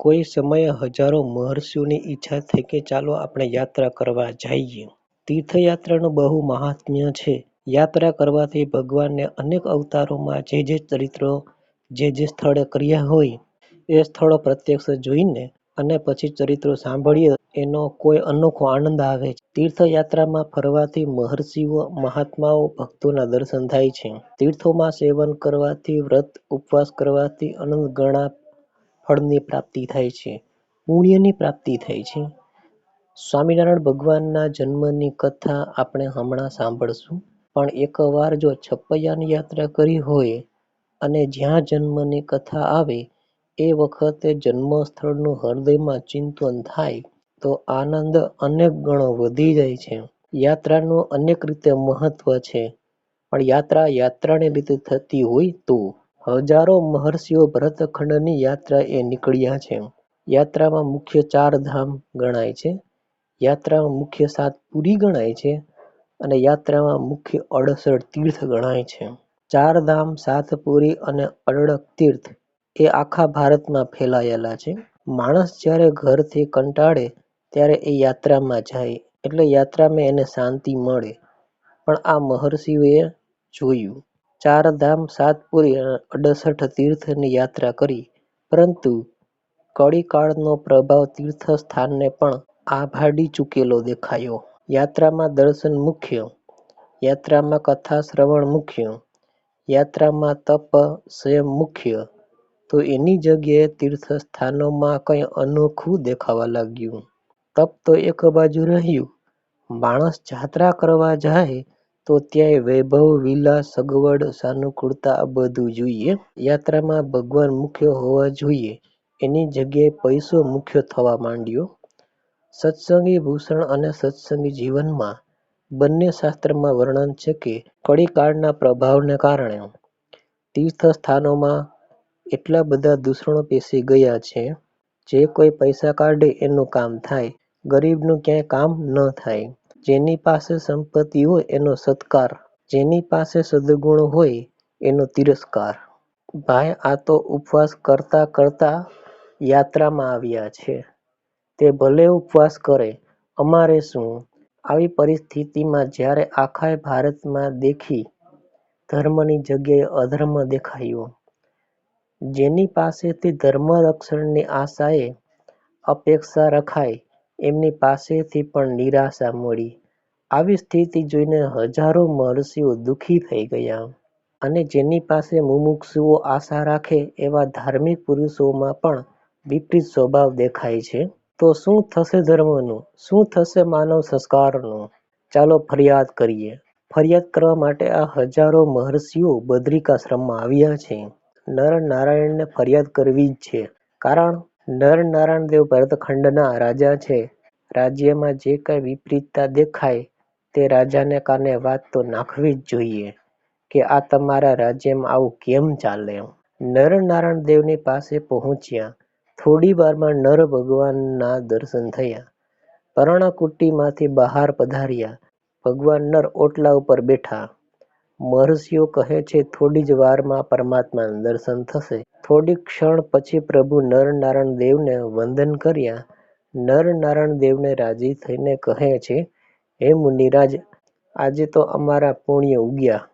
કોઈ સમયે હજારો મહર્ષિઓની ઈચ્છા થઈ કે ચાલો આપણે યાત્રા કરવા જઈએ. તીર્થયાત્રાનું બહુ મહાત્મ્ય છે. યાત્રા કરવાથી ભગવાને અનેક અવતારોમાં જે જે ચરિત્રો જે જે સ્થળે કર્યા હોય એ સ્થળો પ્રત્યક્ષ જોઈને અને પછી ચરિત્રો સાંભળીએ એનો કોઈ અનોખો આનંદ આવે છે. તીર્થયાત્રામાં ફરવાથી મહર્ષિઓ, મહાત્માઓ, ભક્તોના દર્શન થાય છે. તીર્થોમાં સેવન કરવાથી, વ્રત ઉપવાસ કરવાથી અનંત ગણા ફળની પ્રાપ્તિ થાય છે. પુણ્યની પ્રાપ્તિ થાય છે. સ્વામિનારાયણ ભગવાનના જન્મની કથા આપણે હમણાં સાંભળશું. પણ એકવાર જો છપૈયાની યાત્રા કરી હોય અને જ્યાં જન્મની કથા આવે, એ વખતે જન્મસ્થળનું હૃદયમાં ચિંતન થાય, તો આનંદ અનેક ગણો વધી જાય છે. યાત્રાનું અનેક રીતે મહત્વ છે પણ યાત્રા યાત્રાની રીતે થતી હોય તો. હજારો મહર્ષિઓ ભરતખંડની યાત્રાએ નીકળ્યા છે. યાત્રામાં મુખ્ય ચાર ધામ ગણાય છે, યાત્રામાં મુખ્ય સાત પુરી ગણાય છે અને યાત્રામાં મુખ્ય અડસઠ તીર્થ ગણાય છે. ચાર ધામ, સાત પુરી અને અઢળક તીર્થ એ આખા ભારતમાં ફેલાયેલા છે. માણસ જ્યારે ઘરથી કંટાળે ત્યારે એ યાત્રામાં જાય એટલે યાત્રામાં એને શાંતિ મળે. પણ આ મહર્ષિઓએ જોયું. ચાર ધામ, સાત પુરી અડસઠ તીર્થની યાત્રા કરી પરંતુ કળીકાળનો પ્રભાવ તીર્થસ્થાનને પણ આભાડી ચૂકેલો દેખાયો. યાત્રામાં દર્શન મુખ્ય, યાત્રામાં કથા શ્રવણ મુખ્ય, યાત્રામાં તપ સંયમ મુખ્ય તો એની જગ્યાએ તીર્થસ્થાનોમાં કંઈ અનોખું દેખાવા લાગ્યું. તપ તો એક બાજુ રહ્યું, માણસ જાત્રા કરવા જાય તો ત્યાંય વૈભવ, વિલાસ, સગવડ, સાનુકૂળતા આ બધું જોઈએ. યાત્રામાં ભગવાન મુખ્ય હોવા જોઈએ એની જગ્યાએ પૈસો મુખ્ય થવા માંડ્યો. સત્સંગી ભૂષણ અને સત્સંગી જીવનમાં બંને શાસ્ત્રમાં વર્ણન છે કે કળીકાળના પ્રભાવને કારણે તીર્થસ્થાનોમાં એટલા બધા દૂષણો પેસી ગયા છે જે કોઈ પૈસા કાઢે એનું કામ થાય, ગરીબનું ક્યાંય કામ ન થાય. જેની પાસે સંપત્તિ હોય એનો સત્કાર, જેની પાસે સદગુણ હોય એનો તિરસ્કાર. ભાઈ આ તો ઉપવાસ કરતા કરતા યાત્રામાં આવ્યા છે. તે ભલે ઉપવાસ કરે, અમારે શું? આવી પરિસ્થિતિમાં જ્યારે આખા ભારતમાં દેખી ધર્મની જગ્યાએ અધર્મ દેખાયો. જેની પાસેથી ધર્મ રક્ષણની આશાએ અપેક્ષા રખાઈ એમની પાસેથી પણ નિરાશા મળી. આવી સ્થિતિ જોઈને હજારો મહર્ષિઓ દુઃખી થઈ ગયા. અને જેની પાસે મુમુક્ષુઓ આશા રાખે એવા ધાર્મિક પુરુષોમાં પણ વિપરીત સ્વભાવ દેખાય છે. તો શું થશે ધર્મનું? શું થશે માનવ સંસ્કારનું? ચાલો ફરિયાદ કરીએ. ફરિયાદ કરવા માટે આ હજારો મહર્ષિઓ બદ્રિકાશ્રમમાં આવ્યા છે. નર નારાયણને ફરિયાદ કરવી જ છે. કારણ નરનારાયણ દેવ ભરતખંડના રાજા છે. રાજ્યમાં જે કાંઈ વિપરીતતા દેખાય તે રાજાને કાને વાત તો નાખવી જ જોઈએ કે આ તમારા રાજ્યમાં આવું કેમ ચાલે? નરનારાયણ દેવની પાસે પહોંચ્યા. થોડી વારમાં નર ભગવાનના દર્શન થયા. પર્ણકુટીમાંથી બહાર પધાર્યા. ભગવાન નર ઓટલા ઉપર બેઠા. મહર્ષિઓ કહે છે થોડી જ વારમાં પરમાત્માના દર્શન થશે. થોડીક ક્ષણ પછી પ્રભુ નરનારાયણ દેવને વંદન કર્યા. નરનારાયણ દેવને રાજી થઈને કહે છે, હે મુનિરાજ, આજે તો અમારા પુણ્ય ઉગ્યા.